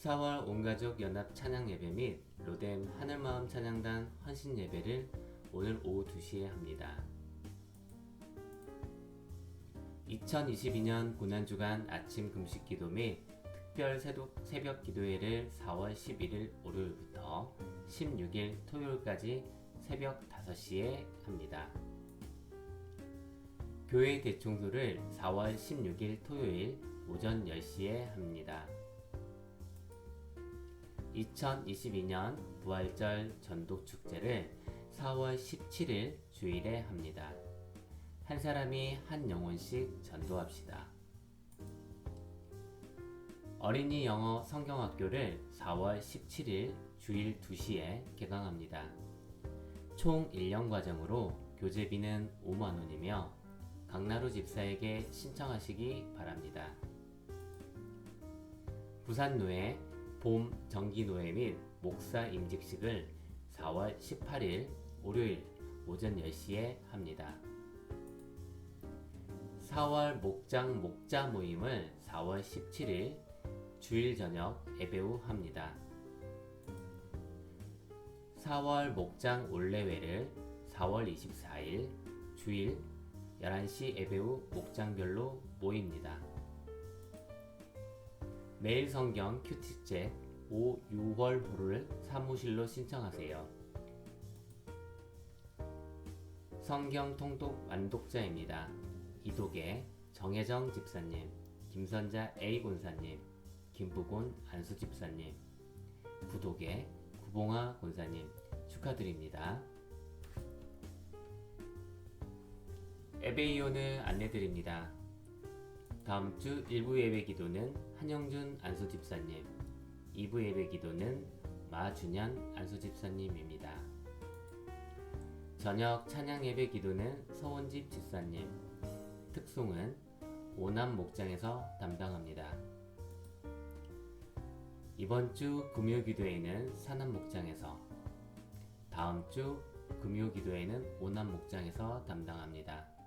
4월 온가족 연합 찬양 예배 및 로뎀 하늘마음 찬양단 헌신 예배를 오늘 오후 2시에 합니다. 2022년 고난주간 아침 금식 기도 및 특별 새벽, 기도회를 4월 11일 월요일부터 16일 토요일까지 새벽 5시에 합니다. 교회 대청소를 4월 16일 토요일 오전 10시에 합니다. 2022년 부활절 전독 축제를 4월 17일 주일에 합니다. 한 사람이 한 영혼씩 전도합시다. 어린이 영어 성경학교를 4월 17일 주일 2시에 개강합니다. 총 1년 과정으로 교재비는 5만원이며 강나루 집사에게 신청하시기 바랍니다. 부산노회 봄 정기노회 및 목사 임직식을 4월 18일 월요일 오전 10시에 합니다. 4월 목장 목자 모임을 4월 17일 주일 저녁 예배 후 합니다. 4월 목장 올레회를 4월 24일 주일 11시 예배 후 목장별로 모입니다. 매일 성경 큐티책 5, 6월호를 사무실로 신청하세요. 성경 통독 완독자입니다. 이독의 정혜정 집사님, 김선자 A 권사님, 김부곤 안수 집사님, 부독의 구봉아 권사님 축하드립니다. 에베이온을 안내드립니다. 다음 주 1부 예배 기도는 한영준 안수 집사님, 2부 예배 기도는 마준현 안수 집사님입니다. 저녁 찬양 예배 기도는 서원집 집사님, 특송은 오남 목장에서 담당합니다. 이번 주 금요 기도회는 산남 목장에서, 다음 주 금요 기도회는 오남 목장에서 담당합니다.